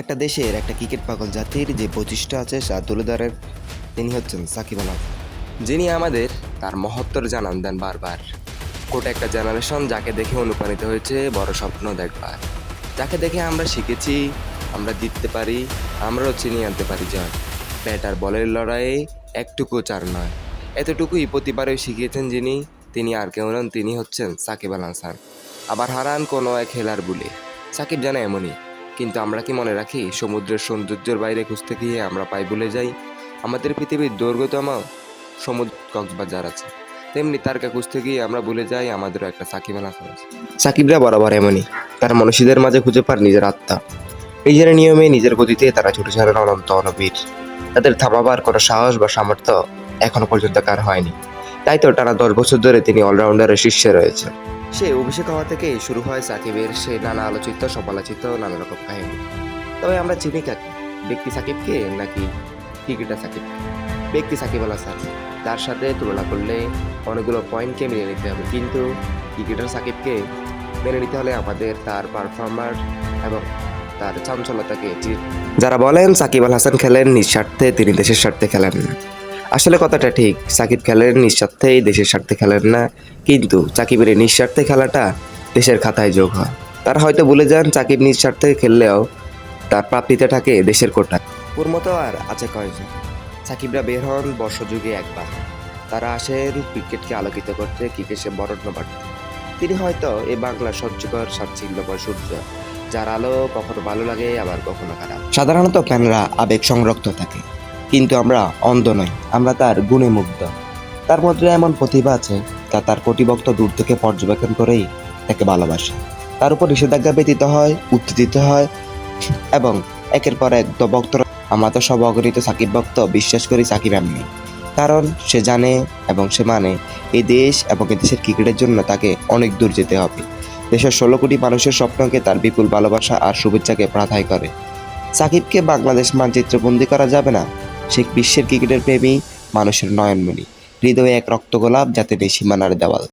একটা দেশের একটা ক্রিকেট পাগল জাতির যে প্রতিষ্ঠা আছে তা তুলে ধরেন তিনি হচ্ছেন সাকিব আল যিনি আমাদের তার মহত্তর জানান দেন বারবার। গোটা একটা জেনারেশন যাকে দেখে অনুপ্রাণিত হয়েছে, বড় স্বপ্ন দেখবার। যাকে দেখে আমরা শিখেছি, আমরা জিততে পারি, আমরাও চিনিয়ে আনতে পারি, জয়। ব্যাটার বলের লড়াইয়ে একটুকু চার নয়। এতটুকুই প্রতিবারই শিখিয়েছেন যিনি, তিনি আর কেউ নন, তিনি হচ্ছেন সাকিব আল হাসান আবার হারান কোনো এক খেলার বলে। সাকিব জানা এমনই। কিন্তু আমরা কি মনে রাখি? সমুদ্রের সৌন্দর্যের বাইরে খুঁজতে গিয়ে আমরা পাই ভুলে যাই? আমাদের পৃথিবীর দৈর্ঘ্যতম সমুদ্র কক্সবাজার আছে। তেমনি তারকা খুঁজতে গিয়ে আমরা ভুলে যাই, আমাদেরও একটা সাকিব আল আছে। সাকিবরা বরাবর এমনই। তারা মনীষীদের মাঝে খুঁজে পান নিজের আত্মা। নিজের নিয়মে নিজের গতিতে তারা ছুটে ছাড়েন অনন্ত অনবীর। তাদের থামাবার কোনো সাহস বা সামর্থ্য এখনও পর্যন্ত কার হয়নি। তাই তো টানা দশ বছর ধরে তিনি অলরাউন্ডারের শীর্ষে রয়েছেন। সে অভিষেক হওয়া থেকে শুরু হয় সাকিবের সে নানা আলোচিত, সমালোচিত নানা রকম কাহিনী। তবে আমরা চিনি কাকে? ব্যক্তি সাকিবকে নাকি ক্রিকেটার সাকিব ব্যক্তি সাকিব আল হাসান, তার সাথে তুলনা করলে অনেকগুলো পয়েন্টকে মেনে নিতে হবে। কিন্তু ক্রিকেটার সাকিবকে মেনে নিতে হলে আমাদের তার পারফর্মার এবং তার চাঞ্চলতাকে যারা বলেন সাকিব আল হাসান খেলেন, নিঃস্বার্থে তিনি দেশের স্বার্থে খেলেন না। আসলে কথাটা ঠিক, সাকিব খেলেন, নিঃস্বার্থেই দেশের স্বার্থে খেলেন না। কিন্তু সাকিবের নিঃস্বার্থে খেলাটা দেশের খাতায় যোগ হয়। তারা হয়তো ভুলে যান সাকিব নিঃস্বার্থে খেললেও তার প্রাপ্তিতে থাকে দেশের কোটা। ওর মতো আর আছে কয়জন? সাকিবরা বের হন বর্ষযুগে একবার। তারা আসেন ক্রিকেটকে আলোকিত করতে, ক্রিকেটে বরণ্য বাড়তে। তিনি হয়তো এ বাংলার সহ্যকর সাচ্ছিল্যকর সূর্য, যার আলো কখনো ভালো লাগে, আবার কখনো খারাপ। সাধারণত ফ্যানরা আবেগ সংরক্ত থাকে। কিন্তু আমরা অন্ধ নই, আমরা তার গুণে মুগ্ধ। তার মধ্যে এমন প্রতিভা আছে তা তার প্রতিভক্ত দূর থেকে পর্যবেক্ষণ করেই তাকে ভালোবাসে। তার উপর নিষেধাজ্ঞা ব্যতীত হয়, উত্তেজিত হয়, এবং একের পর এক ভক্তরা আমরা তো সব অগণিত সাকিব ভক্ত, বিশ্বাস করি সাকিব এমনি। কারণ সে জানে এবং সে মানে এই দেশ এবং এই দেশের ক্রিকেটের জন্য তাকে অনেক দূর যেতে হবে। দেশের ষোলো কোটি মানুষের স্বপ্নকে তার বিপুল ভালোবাসা আর শুভেচ্ছাকে প্রাধায় করে। সাকিবকে বাংলাদেশ মানচিত্রে বন্দি করা যাবে না? সে বিশ্বের ক্রিকেটের প্রেমী মানুষের নয়নমণি। হৃদয়ে এক রক্ত গোলাপ যাতে নেই মানার দেওয়াল।